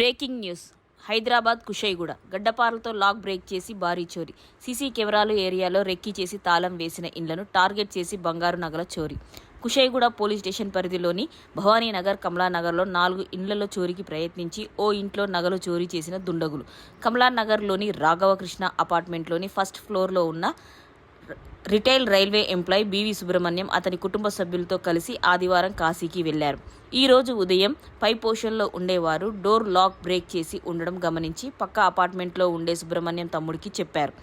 Breaking news. Hyderabad Kushaiguda. గడ్డపారలతో lock break చేసి భారీ చోరీ. సీసీ కెమెరాలు ఏరియాలో రెక్కీ చేసి తాళం వేసిన ఇండ్లను టార్గెట్ చేసి బంగారు నగల చోరీ. కుషైగూడ పోలీస్ స్టేషన్ పరిధిలోని భవానీనగర్ కమలానగర్లో నాలుగు ఇండ్లలో చోరీకి ప్రయత్నించి ఓ ఇంట్లో నగలు చోరీ చేసిన దుండగులు. కమలానగర్లోని రాఘవకృష్ణ అపార్ట్మెంట్లోని ఫస్ట్ ఫ్లోర్లో ఉన్న retail railway employee BV Subrahmanyam అతని కుటుంబ సభ్యులతో కలిసి ఆదివారం కాశీకి వెళ్ళారు. ఈ రోజు ఉదయం పై పోర్షన్లో ఉండేవారు డోర్ లాక్ బ్రేక్ చేసి ఉండడం గమనించి పక్క అపార్ట్మెంట్లో ఉండే సుబ్రహ్మణ్యం తమ్ముడికి చెప్పారు.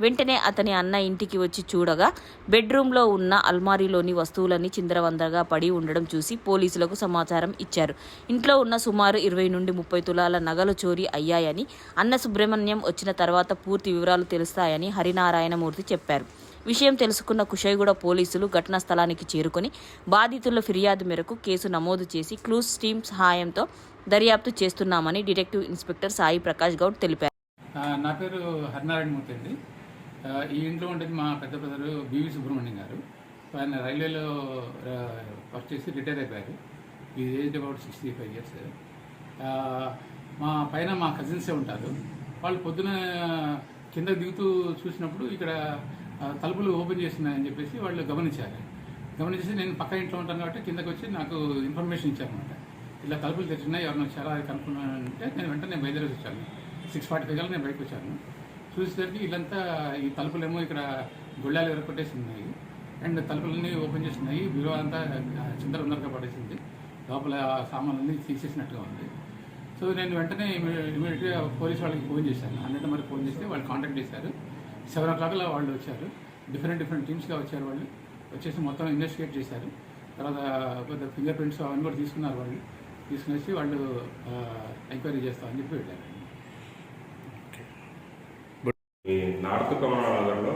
వెంటనే అతని అన్న ఇంటికి వచ్చి చూడగా బెడ్రూమ్లో ఉన్న అల్మారీలోని వస్తువులన్నీ చిందరవందరగా పడి ఉండడం చూసి పోలీసులకు సమాచారం ఇచ్చారు. ఇంట్లో ఉన్న సుమారు ఇరవై నుండి ముప్పై తులాల నగలు చోరీ అయ్యాయని అన్న సుబ్రహ్మణ్యం వచ్చిన తర్వాత పూర్తి వివరాలు తెలుస్తాయని హరినారాయణమూర్తి చెప్పారు. విషయం తెలుసుకున్న కుషైగూడ పోలీసులు ఘటనా స్థలానికి చేరుకొని బాధితుల ఫిర్యాదు మేరకు కేసు నమోదు చేసి క్లూస్ టీమ్ సహాయంతో దర్యాప్తు చేస్తున్నామని డిటెక్టివ్ ఇన్స్పెక్టర్ సాయి ప్రకాష్ గౌడ్ తెలిపారు. నా పేరు హరినారాయణ మూర్తి అండి. ఈ ఇంట్లో ఉండేది మా పెద్ద బ్రదరు బివి సుబ్రహ్మణ్యం గారు. ఆయన రైల్వేలో వర్క్ చేసి రిటైర్ అయిపోయారు. ఈ age about sixty five years. మా పైన మా కజిన్సే ఉంటారు. వాళ్ళు పొద్దున కింద దిగుతూ చూసినప్పుడు ఇక్కడ తలుపులు ఓపెన్ చేస్తున్నాయని చెప్పేసి వాళ్ళు గమనించారు. గమనించి నేను పక్క ఇంట్లో ఉంటాను కాబట్టి కిందకి వచ్చి నాకు ఇన్ఫర్మేషన్ ఇచ్చారనమాట ఇలా తలుపులు తెచ్చినాయి ఎవరిని వచ్చారా అది కనుక్కున్నానంటే నేను వెంటనే బయలుదేరి వచ్చాను. సిక్స్ ఫార్టీ ఫైవ్ నేను బయటకు వచ్చాను. చూసేసరికి ఇల్లంతా ఈ తలుపులేమో ఇక్కడ గుళ్ళాలు ఎరగొట్టేసి ఉన్నాయి అండ్ తలుపులన్నీ ఓపెన్ చేస్తున్నాయి. బీరో అంతా చిందర ఉందరగా పడేసింది. లోపల సామాన్లన్నీ తీసేసినట్టుగా ఉంది. సో నేను వెంటనే ఇమీడియట్గా పోలీస్ వాళ్ళకి ఫోన్ చేశాను. హండ్రెడ్ మరి ఫోన్ చేస్తే వాళ్ళు కాంటాక్ట్ చేశారు. సెవెన్ ఓ క్లాక్లో వాళ్ళు వచ్చారు. డిఫరెంట్ డిఫరెంట్ టీమ్స్గా వచ్చారు వాళ్ళు. వచ్చేసి మొత్తం ఇన్వెస్టిగేట్ చేశారు. తర్వాత పెద్ద ఫింగర్ ప్రింట్స్ అవన్నీ కూడా తీసుకున్నారు వాళ్ళు. తీసుకునేసి వాళ్ళు ఎంక్వైరీ చేస్తామని చెప్పి వెళ్ళారు ఈ నార్త్ కమలానగర్లో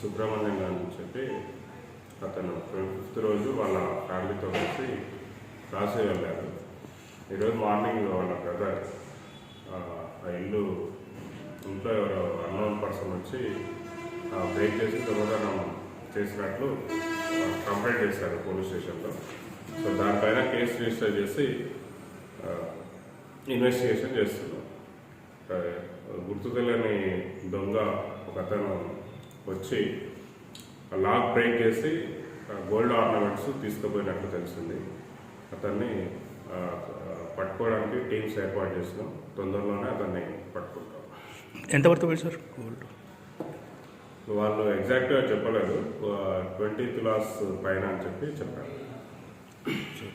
సుబ్రహ్మణ్యం అని చెప్పి అతను ఫిఫ్త్ రోజు వాళ్ళ ఫ్యామిలీతో కలిసి కాశీ వెళ్ళారు. ఈరోజు మార్నింగ్ వాళ్ళ బ్రదర్ ఆ ఇల్లు ఇంట్లో ఎవరో పర్సన్ వచ్చి బ్రేక్ చేసి దొంగతనం చేసినట్లు కంప్లైంట్ చేశారు పోలీస్ స్టేషన్లో. సో దానిపైన కేసు రిజిస్టర్ చేసి ఇన్వెస్టిగేషన్ చేస్తున్నాం. గుర్తు తెలియని దొంగ ఒక అతను వచ్చి లాక్ బ్రేక్ చేసి గోల్డ్ ఆర్నమెంట్స్ తీసుకుపోయినట్లు తెలిసింది. అతన్ని పట్టుకోవడానికి టీమ్స్ ఏర్పాటు చేసినాం తొందరలోనే అతన్ని పట్టు ఎంత పడుతుంది సార్? గోల్డ్ వాళ్ళు ఎగ్జాక్ట్గా చెప్పలేదు. ట్వంటీ తులాస్ పైన అని చెప్పి చెప్పారు.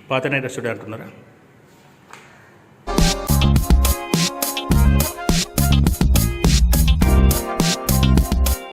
పాత నైట్ అంటున్నారా?